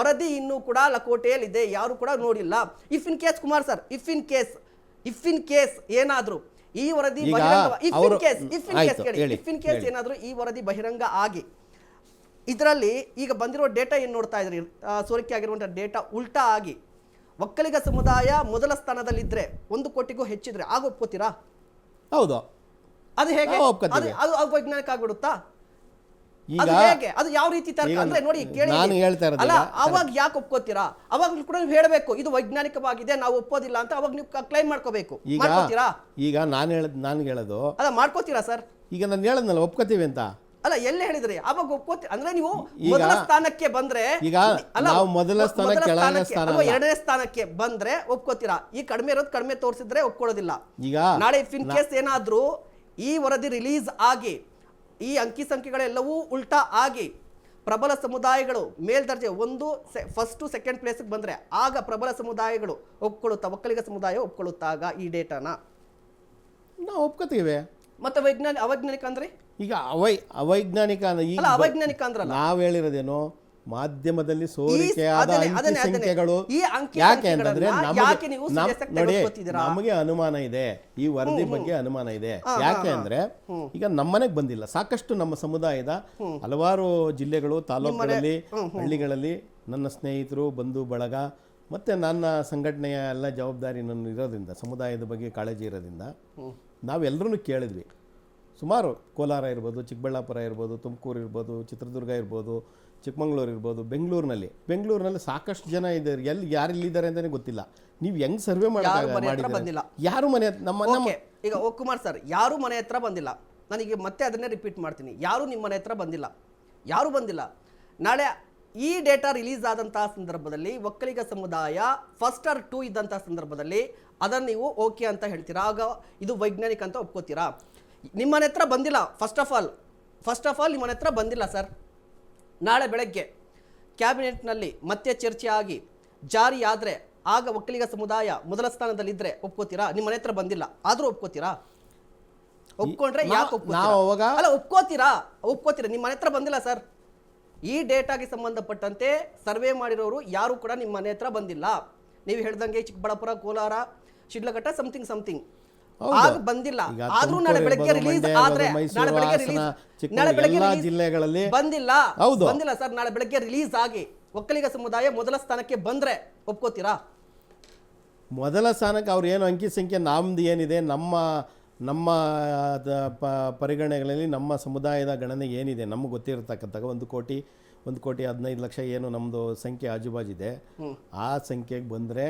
ವರದಿ ಇನ್ನೂ ಕೂಡ ಲಕೋಟೆಯಲ್ಲಿದೆ ಯಾರು ಕೂಡ ನೋಡಿಲ್ಲ. If in case Kumar sir if in case if in case ಏನಾದರೂ ಈ ವರದಿ if in case if in case if in case. ಏನಾದ್ರು ಈ ವರದಿ ಬಹಿರಂಗ ಆಗಿ ಇದರಲ್ಲಿ ಈಗ ಬಂದಿರೋ ಡೇಟಾ ಏನು ನೋಡ್ತಾ ಇದ್ರಿ? ಸೋರಿಕೆ ಆಗಿರುವಂತಹ ಡೇಟಾ ಉಲ್ಟಾ ಆಗಿ ಒಕ್ಕಲಿಗ ಸಮುದಾಯ ಮೊದಲ ಸ್ಥಾನದಲ್ಲಿದ್ರೆ ಒಂದು ಕೋಟಿಗೂ ಹೆಚ್ಚಿದ್ರೆ ಆಗ ಒಪ್ಕೋತೀರಾ? ಹೌದು. ಅದು ಹೇಗೆ? ಅದು. ಅದು ಅದು ವೈಜ್ಞಾನಿಕ ಆಗ್ಬಿಡುತ್ತಾ? ಅದು ಹೇಗೆ? ಅದು ಯಾವ ರೀತಿ ತರ್ಕ? ಅಂದ್ರೆ ನೋಡಿ ಕೇಳಿ. ನಾನು ಹೇಳ್ತಾ ಇರೋದು ಅಲ್ಲ ಅವಾಗ ಯಾಕೆ ಒಪ್ಕೋತೀರಾ? ಅವಾಗ ಕೂಡ ನೀವು ಹೇಳಬೇಕು ಇದು ವೈಜ್ಞಾನಿಕವಾಗಿದೆ ನಾವು ಒಪ್ಪೋದಿಲ್ಲ ಅಂತ ಅವಾಗ ನೀವು ಕ್ಲೈಮ್ ಮಾಡ್ಕೋಬೇಕು. ಈಗ ಮಾಡ್ಕೋತೀರಾ? ಈಗ ನಾನು ಹೇಳದ್ ನಾನು ಹೇಳೋದು. ಅಲ್ಲ ಮಾಡ್ಕೋತೀರಾ ಸರ್ ಈಗ ನಾನು ಹೇಳದ್ನಲ್ಲ ಒಪ್ಕೋತೀವಿ ಅಂತ. ಅಲ್ಲ ಎಲ್ಲಿ ಹೇಳಿದ್ರಿ? ಅವಾಗ ಒಪ್ಕೋತಿ ಅಂದ್ರೆ ನೀವು ಮೊದಲ ಸ್ಥಾನಕ್ಕೆ ಬಂದ್ರೆ ಈಗ ನಾವು ಮೊದಲ ಸ್ಥಾನ, ಮೊದಲ ಸ್ಥಾನಕ್ಕೆ. ಎರಡನೇ ಸ್ಥಾನಕ್ಕೆ ಬಂದ್ರೆ ಒಪ್ಕೋತೀರಾ? ಈ ಕಡಿಮೆ ಇರೋದು ಕಡಿಮೆ ತೋರಿಸಿದ್ರೆ ಒಪ್ಕೊಳ್ಳೋದಿಲ್ಲ. ಈಗ ನಾಳೆ ಇಫ್ ಇನ್ ಕೇಸ್ ಏನಾದ್ರೂ ಈ ವರದಿ ರಿಲೀಸ್ ಆಗಿ ಈ ಅಂಕಿ ಸಂಖ್ಯೆಗಳೆಲ್ಲವೂ ಉಲ್ಟಾ ಆಗಿ ಪ್ರಬಲ ಸಮುದಾಯಗಳು ಮೇಲ್ದರ್ಜೆ ಒಂದು ಸೆ ಫಸ್ಟು ಸೆಕೆಂಡ್ ಪ್ಲೇಸಿಗೆ ಬಂದರೆ ಆಗ ಪ್ರಬಲ ಸಮುದಾಯಗಳು ಒಪ್ಕೊಳ್ಳುತ್ತಾ ಒಕ್ಕಲಿಗ ಸಮುದಾಯ ಒಪ್ಕೊಳ್ಳುತ್ತಾಗ ಈ ಡೇಟಾನ ನಾವು ಒಪ್ಕೋತೀವಿ. ಮತ್ತೆ ವೈಜ್ಞಾನಿಕ ಅವೈಜ್ಞಾನಿಕ ಅಂದ್ರೆ? ಈಗ ಅವೈ ಅವೈಜ್ಞಾನಿಕ ಅಂದ್ರೆ ಈಗ ಅವೈಜ್ಞಾನಿಕ ಅಂದ್ರಲ್ಲ. ನಾವು ಹೇಳಿರೋದೇನು? ಮಾಧ್ಯಮದಲ್ಲಿ ಸೋರಿಕೆಯಾದ ಅಂಕಿ. ಸಂಖ್ಯೆಗಳು ಯಾಕೆ ಅಂತಂದ್ರೆ ನೋಡಿ ನಮಗೆ ಅನುಮಾನ ಇದೆ. ಈ ವರದಿ ಬಗ್ಗೆ ಅನುಮಾನ ಇದೆ. ಯಾಕೆ ಅಂದ್ರೆ ಈಗ ನಮ್ಮನೆಗೆ ಬಂದಿಲ್ಲ. ಸಾಕಷ್ಟು ನಮ್ಮ ಸಮುದಾಯದ ಹಲವಾರು ಜಿಲ್ಲೆಗಳು ತಾಲೂಕುಗಳಲ್ಲಿ ಹಳ್ಳಿಗಳಲ್ಲಿ ನನ್ನ ಸ್ನೇಹಿತರು ಬಂಧು ಬಳಗ ಮತ್ತೆ ನನ್ನ ಸಂಘಟನೆಯ ಎಲ್ಲ ಜವಾಬ್ದಾರಿ ನನ್ನ ಇರೋದ್ರಿಂದ ಸಮುದಾಯದ ಬಗ್ಗೆ ಕಾಳಜಿ ಇರೋದ್ರಿಂದ ನಾವೆಲ್ಲರೂ ಕೇಳಿದ್ವಿ. ಸುಮಾರು ಕೋಲಾರ ಇರ್ಬೋದು ಚಿಕ್ಕಬಳ್ಳಾಪುರ ಇರ್ಬೋದು ತುಮಕೂರು ಇರ್ಬೋದು ಚಿತ್ರದುರ್ಗ ಇರ್ಬೋದು ಚಿಕ್ಕಮಂಗ್ಳೂರು ಇರ್ಬೋದು ಬೆಂಗಳೂರಿನಲ್ಲಿ. ಬೆಂಗಳೂರಿನಲ್ಲಿ ಸಾಕಷ್ಟು ಜನ ಇದ್ದಾರೆ. ಎಲ್ಲಿ ಯಾರು ಇಲ್ಲಿದ್ದಾರೆ ಅಂತಲೇ ಗೊತ್ತಿಲ್ಲ. ನೀವು ಹೆಂಗ್ ಸರ್ವೆ ಮಾಡಿದ್ರೆ ಬಂದಿಲ್ಲ. ಯಾರು ಮನೆ ನಮ್ಮ ಈಗ ಓ ಕುಮಾರ್ ಸರ್ ಯಾರು ಮನೆ ಹತ್ರ ಬಂದಿಲ್ಲ? ನನಗೆ ಮತ್ತೆ ಅದನ್ನೇ ರಿಪೀಟ್ ಮಾಡ್ತೀನಿ. ಯಾರು ನಿಮ್ಮ ಮನೆ ಹತ್ರ ಬಂದಿಲ್ಲ? ಯಾರು ಬಂದಿಲ್ಲ? ನಾಳೆ ಈ ಡೇಟಾ ರಿಲೀಸ್ ಆದಂತಹ ಸಂದರ್ಭದಲ್ಲಿ ಒಕ್ಕಲಿಗ ಸಮುದಾಯ ಫಸ್ಟ್ ಆರ್ ಟೂ ಇದ್ದಂತಹ ಸಂದರ್ಭದಲ್ಲಿ ಅದನ್ನು ನೀವು ಓಕೆ ಅಂತ ಹೇಳ್ತೀರಾ? ಆಗ ಇದು ವೈಜ್ಞಾನಿಕ ಅಂತ ಒಪ್ಕೋತೀರಾ? ನಿಮ್ಮ ಮನೆ ಹತ್ರ ಬಂದಿಲ್ಲ first of all first of all ನಿಮ್ಮ ಮನೆ ಹತ್ರ ಬಂದಿಲ್ಲ ಸರ್ ನಾಳೆ ಬೆಳಗ್ಗೆ ಕ್ಯಾಬಿನೆಟ್ನಲ್ಲಿ ಮತ್ತೆ ಚರ್ಚೆ ಆಗಿ ಜಾರಿ ಆದ್ರೆ ಆಗ ಒಕ್ಕಲಿಗ ಸಮುದಾಯ ಮೊದಲ ಸ್ಥಾನದಲ್ಲಿದ್ರೆ ಒಪ್ಕೋತೀರಾ? ನಿಮ್ಮ ಮನೆ ಹತ್ರ ಬಂದಿಲ್ಲ. ಆದರೂ ಒಪ್ಕೋತೀರಾ? ಒಪ್ಕೊಂಡ್ರೆ ಯಾಕೆ ಒಪ್ಕೋತೀರಾ? ಅವಾಗ- ಅಲ್ಲ ಒಪ್ಕೋತೀರಾ? ಒಪ್ಕೋತೀರಾ? ನಿಮ್ಮ ಮನೆ ಹತ್ರ ಬಂದಿಲ್ಲ ಸರ್ ಈ ಡೇಟಾಗೆ ಸಂಬಂಧಪಟ್ಟಂತೆ ಸರ್ವೆ ಮಾಡಿರೋರು ಯಾರು ಕೂಡ ನಿಮ್ಮ ಮನೆ ಹತ್ರ ಬಂದಿಲ್ಲ. ನೀವು ಹೇಳ್ದಂಗೆ ಚಿಕ್ಕಬಳ್ಳಾಪುರ ಕೋಲಾರ ಶಿಡ್ಲಘಟ್ಟ ಸಮಥಿಂಗ್ ಸಮಥಿಂಗ್. ಆಗ ಬಂದಿಲ್ಲ. ಆದ್ರೂ ನಾಳೆ ಬೆಳಗ್ಗೆ ರಿಲೀಸ್ ಆದ್ರೆ ನಾಳೆ ಬೆಳಗ್ಗೆ ರಿಲೀಸ್ ನಾಳೆ ಬೆಳಗ್ಗೆ ಜಿಲ್ಲೆಗಳಲ್ಲಿ ಬಂದಿಲ್ಲ. ಹೌದು. ಬಂದಿಲ್ಲ ಸರ್ ನಾಳೆ ಬೆಳಗ್ಗೆ ರಿಲೀಸ್ ಆಗಿ. ಒಕ್ಕಲಿಗ ಸಮುದಾಯ ಮೊದಲ ಸ್ಥಾನಕ್ಕೆ ಬಂದ್ರೆ ಒಪ್ಕೋತೀರಾ? ಮೊದಲ ಸ್ಥಾನಕ್ಕೆ ಅವ್ರು ಏನು ಅಂಕಿ ಸಂಖ್ಯೆ ನಮ್ದು ಏನಿದೆ ನಮ್ಮ ನಮ್ಮ ಪರಿಗಣನೆಗಳಲ್ಲಿ ನಮ್ಮ ಸಮುದಾಯದ ಗಣನೆ ಏನಿದೆ ನಮ್ಗೆ ಗೊತ್ತಿರತಕ್ಕಂಥ ಒಂದು ಕೋಟಿ ಒಂದು ಕೋಟಿ ಹದಿನೈದು ಲಕ್ಷ ಏನು ನಮ್ಮದು ಸಂಖ್ಯೆ ಆಜುಬಾಜಿದೆ ಆ ಸಂಖ್ಯೆಗೆ ಬಂದರೆ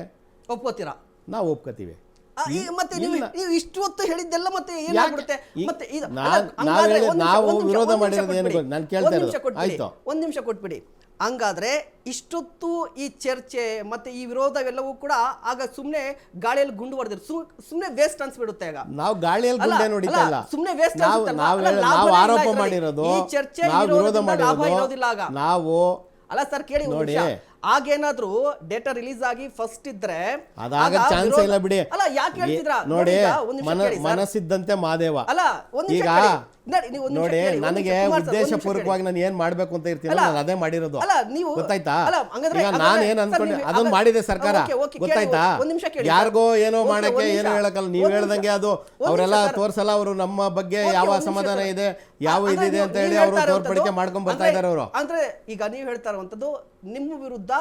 ಒಪ್ಕೋತೀರಾ? ನಾವು ಒಪ್ಕೋತೀವಿ. ಆ, ಈ ಮತ್ತೆ ನೀವು. ನೀವು ಇಷ್ಟು ಹೊತ್ತು ಹೇಳಿದ್ದೆಲ್ಲ ಮತ್ತೆ? ಏನಾಗ್ಬಿಡುತ್ತೆ ಮತ್ತೆ ಇದು ನಾನ್- ಅಲ್ಲ, ನಾವ್ ಹಂಗಾದ್ರೆ ಹೇಳಿ- ಒಂದ್ ನಿಮಿಷ, ನಾವು ಒಂದ್ ನಿಮಿಷ, ವಿರೋಧ ಒಂದ್ ನಿಮಿಷ ಮಾಡಿರೋದು ಏನು ಕೊಟ್ಬಿಡಿ. ನಾನು ಕೇಳ್ತಾ ಒಂದ್ ನಿಮಿಷ ಇರೋದು. ಕೊಟ್ಬಿಡಿ. ಆಯ್ತು. ಒಂದ್ ನಿಮಿಷ ಕೊಟ್ಬಿಡಿ ಹಂಗಾದ್ರೆ ಇಷ್ಟೊತ್ತು ಈ ಚರ್ಚೆ ಮತ್ತೆ ಈ ವಿರೋಧವೆಲ್ಲವೂ ಕೂಡ ಆಗ ಸುಮ್ನೆ ಗಾಳಿಯಲ್ಲಿ ಗುಂಡು ಹೊಡೆದಿರು ಸುಮ್ನೆ ವೇಸ್ಟ್ ಅನ್ಸ್ಬಿಡುತ್ತೆ ಆಗ ನಾವು ಗಾಳಿಯಲ್ಲಿ ಅಲ್ಲ, ಗುಂಡೆ ನೋಡಿತಾ ಅಲ್ಲ, ಇಲ್ಲ ಸುಮ್ನೆ waste ನಾವು ಅನ್ಸುತ್ತಲ್ವಾ? ನಾವು ಅಲ್ಲ, ಹೇಳ- ಲಾಭನೇ ನಾವು ಇಲ್ಲ ಆರೋಪ ಇದ್ರಲ್ಲಿ. ಮಾಡಿರೋದು ಈ ಚರ್ಚೆ ನಾವು ವಿರೋಧ ವಿರೋಧದಿಂದ ಲಾಭ ಮಾಡಿರೋದು ಇರೋದಿಲ್ಲ ಆಗ. ನಾವು ಅಲ್ಲ ಸರ್ ಕೇಳಿ ಒಂದ್ ನೋಡಿ. ನಿಮಿಷ ಆಗೇನಾದ್ರೂ ಡೇಟಾ ರಿಲೀಸ್ ಆಗಿ ಫಸ್ಟ್ ಇದ್ರೆ ಅದಾಗ ಚಾನ್ಸ್ ಇಲ್ಲ ಬಿಡಿ ಅಲ್ಲ ಯಾಕೆ ಹೇಳ್ತಿದ್ರ ನೋಡಿ. ಮನಸ್ಸಿದ್ದಂತೆ ಮಾದೇವ ಅಲ್ಲ ಒಂದು ಈಗ. ನಡಿ, ನನಗೆ ಉದ್ದೇಶಪೂರ್ವಕವಾಗಿ ನಾನು ಏನ್ ಮಾಡ್ಬೇಕು ಅಂತ ಇರ್ತೀನಿ ನಾನು ಅದೇ ಮಾಡಿರೋದು. ಅಲ್ಲ, ನೀವು- ಗೊತ್ತಾಯ್ತಾ? ನಾನು ಏನ್ ಅನ್ಕೊಂಡೆ ಅದನ್ನ ಮಾಡಿದೆ ಸರ್ಕಾರ. ಗೊತ್ತಾಯ್ತಾ. ಯಾರಿಗೋ ಏನೋ ಮಾಡಕ್ಕೆ ಏನೋ ಹೇಳಕಲ್ಲ ನೀವು ಹೇಳ್ದಂಗೆ ಅದು ಅವರೆಲ್ಲ. ತೋರ್ಸಲ್ಲ ಅವರು ನಮ್ಮ ಬಗ್ಗೆ ಯಾವ ಸಮಾಧಾನ ಅಸಮಾಧಾನ ಇದೆ ಯಾವ ಇದಿದೆ ಅಂತ ಹೇಳಿ ಅವರು ತೋರ್ಪಡಿಕೆ ಮಾಡ್ಕೊಂಡ್ ಬರ್ತಾ ಇದಾರೆ ಅವರು. ಅಂದ್ರೆ ಈಗ ನೀವು ಹೇಳ್ತಾ ಇರುವಂತದ್ದು ನಿಮ್ಮ ವಿರುದ್ಧ